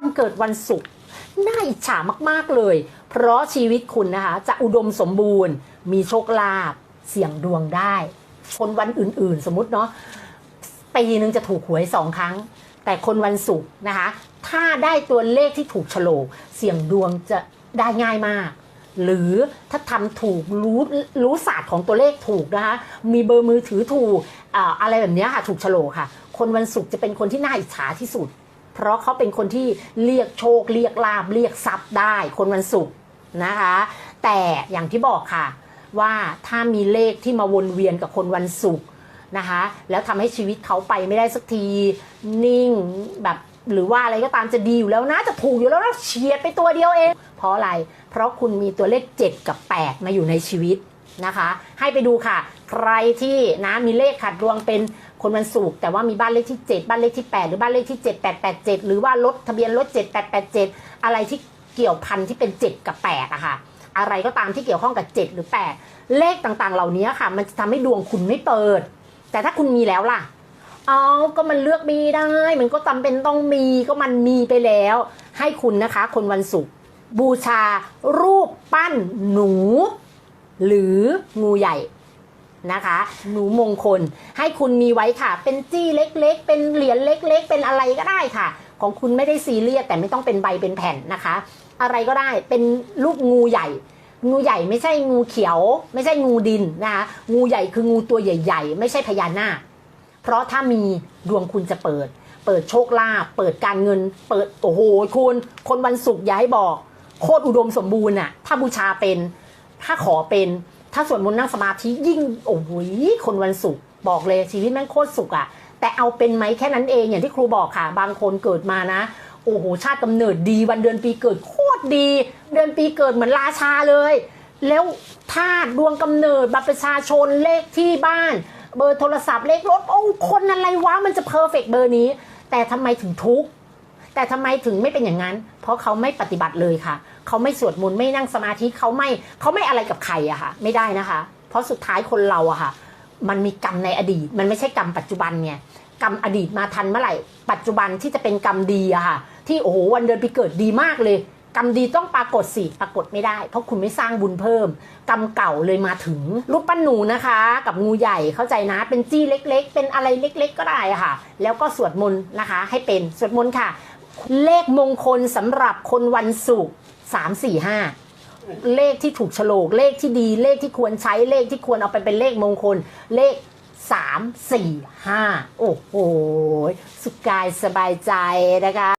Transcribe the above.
คนเกิดวันศุกร์น่าอิจฉามากๆเลย เพราะชีวิตคุณนะคะ จะอุดมสมบูรณ์ มีโชคลาภเสี่ยงดวงได้ คนวันอื่นๆ สมมติเนาะปีหนึ่งจะถูกหวยสองครั้ง แต่คนวันศุกร์นะคะ ถ้าได้ตัวเลขที่ถูกโฉลกเสี่ยงดวงจะได้ง่ายมาก หรือถ้าทำถูกรู้รู้ศาสตร์ของตัวเลขถูกนะคะ มีเบอร์มือถือถูกอะไรแบบนี้ค่ะ ถูกโฉลกค่ะ คนวันศุกร์จะเป็นคนที่น่าอิจฉาที่สุด เพราะเขาเป็นคนที่เรียกโชคเรียกลาบเรียกทรัพย์ได้ คนวันศุกร์นะคะ แต่อย่างที่บอกค่ะว่าถ้ามีเลขที่มาวนเวียนกับคนวันศุกร์นะคะ แล้วทำให้ชีวิตเขาไปไม่ได้สักทีนิ่งแบบหรือว่าอะไรก็ตามจะดีอยู่แล้วนะจะถูกอยู่แล้วนะเฉียดไปตัวเดียวเอง เพราะอะไร เพราะคุณมีตัวเลข 7 กับ 8 มาอยู่ในชีวิตนะคะ ให้ไปดูค่ะ ใครที่นะมีเลขขัดดวงเป็น คนวันศุกร์แต่ว่ามีบ้านเลขที่ 7 บ้านเลขที่ 8 หรือบ้านเลขที่ 7887 หรือว่ารถทะเบียนรถ 7887 อะไรที่เกี่ยวพันที่เป็น 7 กับ8อะค่ะ อะไรก็ตามที่เกี่ยวข้องกับ 7 หรือ 8 เลขต่างๆ เหล่านี้ค่ะ มันจะทำให้ดวงคุณไม่เปิด แต่ถ้าคุณมีแล้วล่ะเอาก็มันเลือกมีได้ มันก็จำเป็นต้องมีก็มันมีไปแล้ว ให้คุณนะคะ คนวันศุกร์บูชารูปปั้นหนู หรืองูใหญ่ นะคะ หนูมงคล ให้คุณมีไว้ค่ะ เป็นจี้เล็กๆ เป็นเหรียญเล็ก ๆ เป็นอะไรก็ได้ค่ะ ของคุณไม่ได้ซีเรียสแต่ไม่ต้องเป็นใบเป็นแผ่นนะคะ อะไรก็ได้เป็นรูปงูใหญ่ งูใหญ่ไม่ใช่งูเขียว ไม่ใช่งูดินนะคะงูใหญ่คืองูตัวใหญ่ ๆ ไม่ใช่พญานาคเพราะถ้ามีดวงคุณจะเปิด เปิดโชคลาภเปิดการเงิน เปิดโอ้โหคุณ คนวันศุกร์อย่าให้บอก โคตรอุดมสมบูรณ์อะถ้าบูชาเป็น ถ้าขอเป็น ถ้าสวดมนต์นั่งสมาธิยิ่งโอ้โหคนวันศุกร์บอกเลยชีวิตแม่งโคตรสุขอะแต่เอาเป็นไหมแค่นั้นเองอย่างที่ครูบอกค่ะ บางคนเกิดมานะ โอ้โหชาติกำเนิดดีวันเดือนปีเกิดโคตรดี เดือนปีเกิดเหมือนราชาเลย แล้วธาตุดวงกำเนิดบัตรประชาชนเลขที่บ้าน เบอร์โทรศัพท์เลขรถโอ้คนอะไรวะมันจะเพอร์เฟกเบอร์นี้ แต่ทำไมถึงทุกข์ แต่ทำไมถึงไม่เป็นอย่างนั้น เพราะเขาไม่ปฏิบัติเลยค่ะ เขาไม่สวดมนต์ไม่นั่งสมาธิเขาไม่เขาไม่อะไรกับใครอะค่ะ ไม่ได้นะคะ เพราะสุดท้ายคนเราอะค่ะ มันมีกรรมในอดีต มันไม่ใช่กรรมปัจจุบันไงกรรมอดีตมาทันเมื่อไหร่ ปัจจุบันที่จะเป็นกรรมดีอะค่ะ ที่โอ้โหวันเดือนปีเกิดดีมากเลย กรรมดีต้องปรากฏสิปรากฏไม่ได้ เพราะคุณไม่สร้างบุญเพิ่ม กรรมเก่าเลยมาถึงรูปปั้นหนูนะคะ กับงูใหญ่เข้าใจนะ เป็นจี้เล็ก ๆ เป็นอะไรเล็ก ๆ ก็ได้ค่ะ แล้วก็สวดมนต์นะคะ ให้เป็นสวดมนต์ค่ะ เลขมงคลสำหรับคนวันศุกร์สามสี่ห้าเลขที่ถูกโฉลกเลขที่ดีเลขที่ควรใช้เลขที่ควรเอาไปเป็นเลขมงคล เลขสามสี่ห้าโอ้โห สุขกายสบายใจนะคะ